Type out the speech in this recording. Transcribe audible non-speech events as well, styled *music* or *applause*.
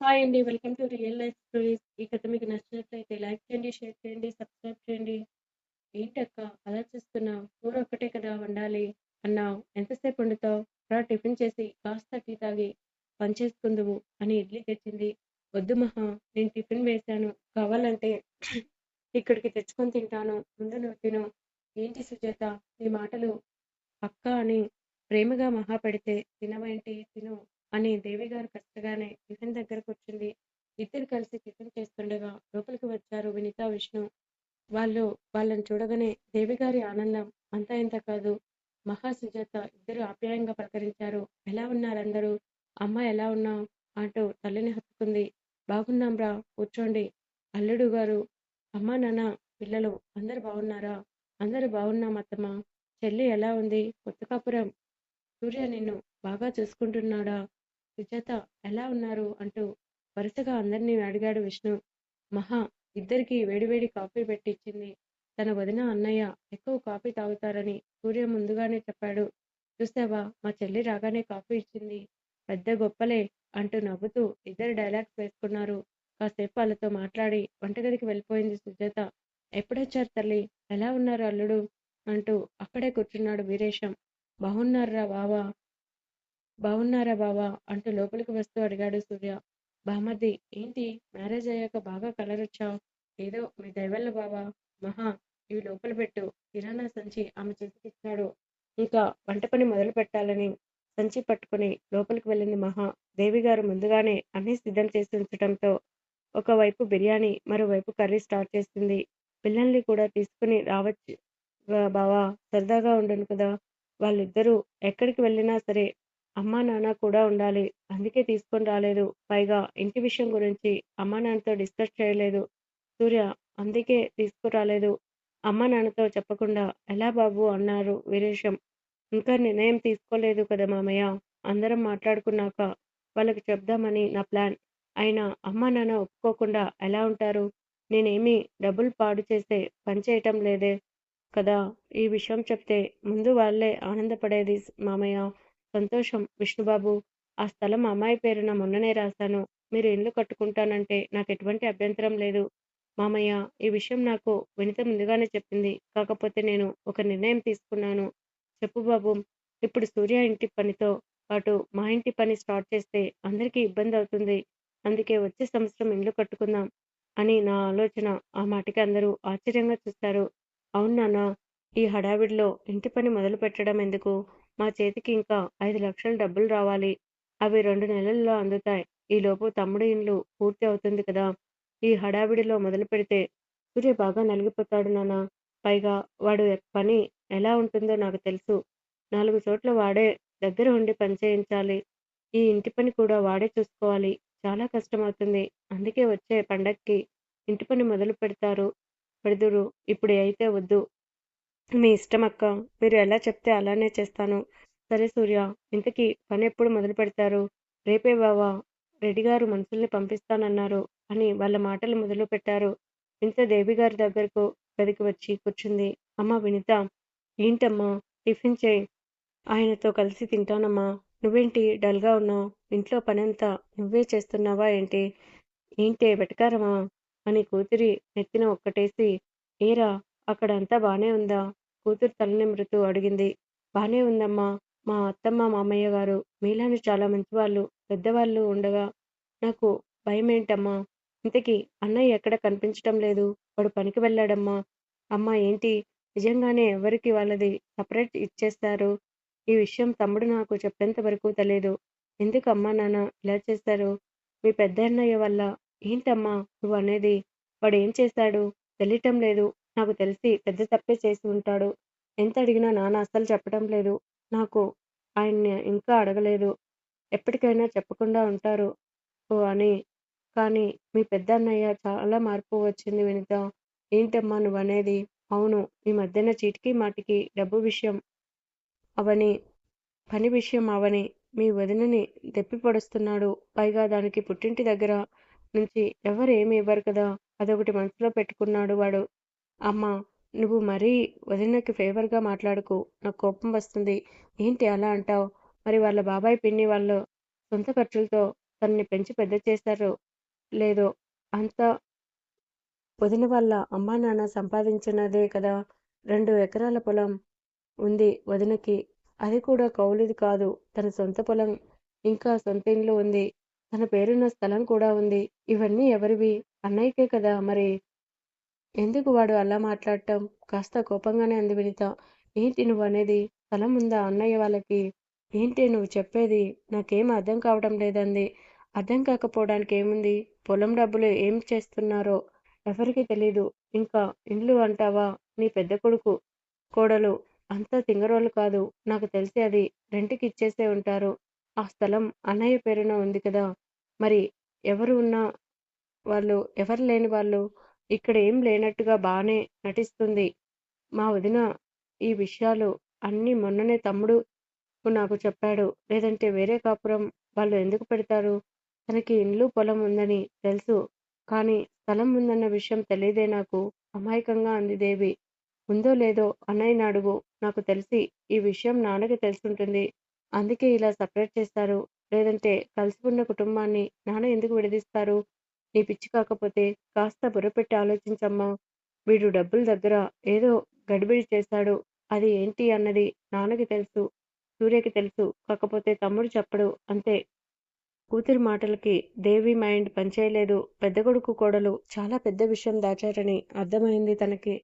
Hi అండి. Welcome to real life stories. ఈ కథ మీకు నచ్చినట్లయితే లైక్ చేయండి, షేర్ చేయండి, సబ్స్క్రైబ్ చేయండి. ఏంటక్క అలా చేస్తున్నావు కూర ఒక్కటే కదా వండాలి అన్నావు. ఎంతసేపు వండుతావు? రా టిఫిన్ చేసి కాస్త టీ తాగి పనిచేసుకుందువు అని ఇడ్లీ తెచ్చింది. వద్దు మహా నేను టిఫిన్ వేశాను. కావాలంటే *clears throat* ఇక్కడికి తెచ్చుకొని తింటాను. ముందు నువ్వు తిను. ఏంటి సుజాత నీ మాటలు అక్క అని ప్రేమగా మహా పెడితే తినవేంటి తిను అని దేవిగారు కష్టగానే టిఫిన్ దగ్గర కూర్చుంది. ఇద్దరు కలిసి టిఫిన్ చేస్తుండగా లోపలికి వచ్చారు విష్ణు. వాళ్ళు వాళ్ళని చూడగానే దేవిగారి ఆనందం అంతా ఇంత కాదు. మహా, సుజాత ఇద్దరు ఆప్యాయంగా ప్రకరించారు ఎలా ఉన్నారందరూ? అమ్మ ఎలా ఉన్నావు? అంటూ తల్లిని హత్తుకుంది. బాగున్నాంరా కూర్చోండి. అల్లుడు గారు, అమ్మా నాన్న, పిల్లలు అందరు బాగున్నారా? అందరు బాగున్నాం అత్తమ్మ చెల్లి ఎలా ఉంది? కొత్త కాపురం సూర్య నిన్ను బాగా చూసుకుంటున్నాడా? సుజాత ఎలా ఉన్నారు? అంటూ వరుసగా అందరినీ అడిగాడు విష్ణు. మహా ఇద్దరికి వేడివేడి కాఫీ పెట్టించింది తన వదిన, అన్నయ్య ఎక్కువ కాఫీ తాగుతారని సూర్య ముందుగానే చెప్పాడు. చూశావా మా చెల్లి రాగానే కాఫీ ఇచ్చింది. పెద్ద గొప్పలే అంటూ నవ్వుతూ ఇద్దరు డైలాగ్స్ వేసుకున్నారు. కాసేపు వాళ్ళతో మాట్లాడి వంటగదికి వెళ్ళిపోయింది సుజాత. ఎప్పుడొచ్చారు తల్లి? ఎలా ఉన్నారు అల్లుడు? అంటూ అక్కడే కూర్చున్నాడు వీరేశం. బాగున్నారా బావా! బాగున్నారా బావా? అంటూ లోపలికి వస్తూ అడిగాడు సూర్య. బామర్ది ఏంటి మ్యారేజ్ అయ్యాక బాగా కలరొచ్చావ్? ఏదో మీ దైవల్ల బావా! మహా ఇవి లోపల పెట్టు. కిరాణా సంచి ఆమె చేతికిచ్చాడు. ఇంకా వంట పని మొదలు పెట్టాలని సంచి పట్టుకుని లోపలికి వెళ్ళింది మహా. దేవిగారు ముందుగానే అన్ని సిద్ధం చేసి ఉంచటంతో ఒకవైపు బిర్యానీ, మరోవైపు కర్రీ స్టార్ట్ చేసింది. పిల్లల్ని కూడా తీసుకుని రావచ్చు బావా! సరదాగా ఉండను కదా! వాళ్ళిద్దరూ ఎక్కడికి వెళ్ళినా సరే అమ్మా నాన్న కూడా ఉండాలి. అందుకే తీసుకొని రాలేదు. పైగా ఇంటి విషయం గురించి అమ్మా నాన్నతో డిస్కస్ చేయలేదు. సూర్య అందుకే తీసుకురాలేదు. అమ్మా నాన్నతో చెప్పకుండా ఎలా బాబూ అన్నారు వీరేశం. ఇంకా నిర్ణయం తీసుకోలేదు కదా మామయ్య. అందరం మాట్లాడుకున్నాక వాళ్ళకి చెప్దామని నా ప్లాన్. అయినా అమ్మా నాన్న ఒప్పుకోకుండా ఎలా ఉంటారు? నేనేమీ డబ్బులు పాడు చేసే పని చేయటం లేదే కదా! ఈ విషయం చెప్తే ముందు వాళ్ళే ఆనందపడేది మామయ్య. సంతోషం విష్ణుబాబు. ఆ స్థలం అమ్మాయి పేరున మొన్ననే రాశాను. మీరు ఇల్లు కట్టుకుంటానంటే నాకు ఎటువంటి అభ్యంతరం లేదు. మామయ్య ఈ విషయం నాకు వినిత ముందుగానే చెప్పింది. కాకపోతే నేను ఒక నిర్ణయం తీసుకున్నాను. చెప్పు బాబు ఇప్పుడు సూర్య ఇంటి పనితో పాటు మా ఇంటి పని స్టార్ట్ చేస్తే అందరికీ ఇబ్బందవుతుంది. అందుకే వచ్చే సంవత్సరం ఇల్లు కట్టుకుందాం అని నా ఆలోచన. ఆ మాటకి అందరూ ఆశ్చర్యంగా చూశారు. అవును ఈ హడావిడిలో ఇంటి పని మొదలు పెట్టడం ఎందుకు? మా చేతికి ఇంకా ఐదు లక్షలు డబ్బులు రావాలి. అవి రెండు నెలల్లో అందుతాయి. ఈలోపు తమ్ముడి ఇల్లు పూర్తి అవుతుంది కదా! ఈ హడావిడిలో మొదలు పెడితే సూర్య బాగా నలిగిపోతాడు నాన్న పైగా వాడు పని ఎలా ఉంటుందో నాకు తెలుసు. నాలుగు చోట్ల వాడే దగ్గర ఉండి పని చేయించాలి. ఈ ఇంటి పని కూడా వాడే చూసుకోవాలి. చాలా కష్టమవుతుంది. అందుకే వచ్చే పండక్కి ఇంటి పని మొదలు పెడతారు పెడుదురు. ఇప్పుడు అయితే వద్దు. మీ ఇష్టం అక్క మీరు ఎలా చెప్తే అలానే చేస్తాను. సరే సూర్య! ఇంతకీ పని ఎప్పుడు మొదలు పెడతారు? రేపే బావా! రెడ్డి గారు మనుషుల్ని పంపిస్తానన్నారు అని వాళ్ళ మాటలు మొదలు పెట్టారు. వినిత దేవిగారి దగ్గరకు గదికి వచ్చి కూర్చుంది. అమ్మ వినిత! ఏంటమ్మా? టిఫిన్ చేయి ఆయనతో కలిసి తింటానమ్మా. నువ్వేంటి డల్గా ఉన్నావు ఇంట్లో పనంతా నువ్వే చేస్తున్నావా ఏంటి? ఏంటే వెటకారమా? అని కూతురి నెత్తిన ఒక్కటేసి ఏరా అక్కడ అంతా బాగానే ఉందా? కూతురు తల నిమురుతూ అడిగింది. బానే ఉందమ్మా. మా అత్తమ్మ మామయ్య గారు మీలానే చాలా మంచివాళ్ళు. పెద్దవాళ్ళు ఉండగా నాకు భయం ఏంటమ్మా ఇంతకీ అన్నయ్య ఎక్కడ కనిపించటం లేదు. వాడు పనికి వెళ్ళాడమ్మా. అమ్మా ఏంటి? నిజంగానే ఎవరికి వాళ్ళది సపరేట్ ఇచ్చేస్తారు ఈ విషయం తమ్ముడు నాకు చెప్పేంత వరకు తెలియదు ఎందుకు అమ్మా నాన్న ఇలా చేశారు? మీ పెద్ద అన్నయ్య వల్ల. ఏంటమ్మా నువ్వు అనేది? వాడు ఏం చేశాడు? తెలియటం లేదు. నాకు తెలిసి పెద్ద తప్పే చేసి ఉంటాడు. ఎంత అడిగినా నాన్న అస్సలు చెప్పడం లేదు. నాకు ఆయన్ని ఇంకా అడగలేదు. ఎప్పటికైనా చెప్పకుండా ఉంటారు అని. కానీ మీ పెద్ద అన్నయ్య చాలా మార్పు వచ్చింది వినిత. ఏంటమ్మా నువ్వు అనేది అవును. ఈ మధ్యన చీటికి మాటికి డబ్బు విషయం అవని, పని విషయం అవని మీ వదినని దెప్పి పొడుస్తున్నాడు. పైగా దానికి పుట్టింటి దగ్గర నుంచి ఎవరు ఏమి ఇవ్వరు కదా! అదొకటి మనసులో పెట్టుకున్నాడు వాడు. అమ్మా! నువ్వు మరీ వదినకి ఫేవర్గా మాట్లాడుకు. నాకు కోపం వస్తుంది. ఏంటి అలా అంటావ్? మరి వాళ్ళ బాబాయ్ పిన్ని వాళ్ళు సొంత ఖర్చులతో తనని పెంచి పెద్ద చేశారు లేదో అంత వదిన వాళ్ళ అమ్మా నాన్న సంపాదించినదే కదా. రెండు ఎకరాల పొలం ఉంది వదినకి. అది కూడా కౌలుది కాదు. తన సొంత పొలం ఇంకా సొంత ఇల్లు ఉంది. తన పేరున్న స్థలం కూడా ఉంది. ఇవన్నీ ఎవరివి? అన్నయ్యకే కదా మరి. ఎందుకు వాడు అలా మాట్లాడటం? కాస్త కోపంగానే అంది వినిత. ఏంటి నువ్వు అనేది స్థలం ఉందా అన్నయ్య వాళ్ళకి? ఏంటి నువ్వు చెప్పేది? నాకేం అర్థం కావడం లేదంది. అర్థం కాకపోవడానికి ఏముంది? పొలం డబ్బులు ఏం చేస్తున్నారో? ఎవరికి తెలీదు. ఇంకా ఇండ్లు అంటావా? నీ పెద్ద కొడుకు? కోడలు? అంతా తింగరోళ్ళు కాదు. నాకు తెలిసి అది రెంట్కి ఇచ్చేసే ఉంటారు. ఆ స్థలం అన్నయ్య పేరున ఉంది కదా. మరి ఎవరు ఉన్నా వాళ్ళు? ఎవరు లేని వాళ్ళు? ఇక్కడ ఏం లేనట్టుగా బాగానే నటిస్తుంది. మా వదిన ఈ విషయాలు అన్నీ మొన్ననే తమ్ముడు నాకు చెప్పాడు. లేదంటే వేరే కాపురం వాళ్ళు ఎందుకు పెడతారు? తనకి ఇండ్లు పొలం ఉందని తెలుసు. కానీ స్థలం ఉందన్న విషయం తెలియదే నాకు. అమాయకంగా అంది దేవి. ఉందో లేదో అన్నయ్యని అడుగు. నాకు తెలిసి ఈ విషయం నాన్నకి తెలుసుంటుంది. అందుకే ఇలా సపరేట్ చేస్తారు. లేదంటే కలిసి ఉన్న కుటుంబాన్ని నాన్న ఎందుకు విడదీస్తారు? నీ పిచ్చి కాకపోతే కాస్త బుర్రపెట్టి ఆలోచించమ్మా. వీడు డబ్బుల దగ్గర ఏదో గడిబిడి చేశాడు అది ఏంటి అన్నది నాన్నకి తెలుసు సూర్యకి తెలుసు. కాకపోతే తమ్ముడు చెప్పడు అంతే. కూతురి మాటలకి దేవి మైండ్ పనిచేయలేదు. పెద్ద కొడుకు కోడలు చాలా పెద్ద విషయం దాచారని అర్థమైంది తనకి.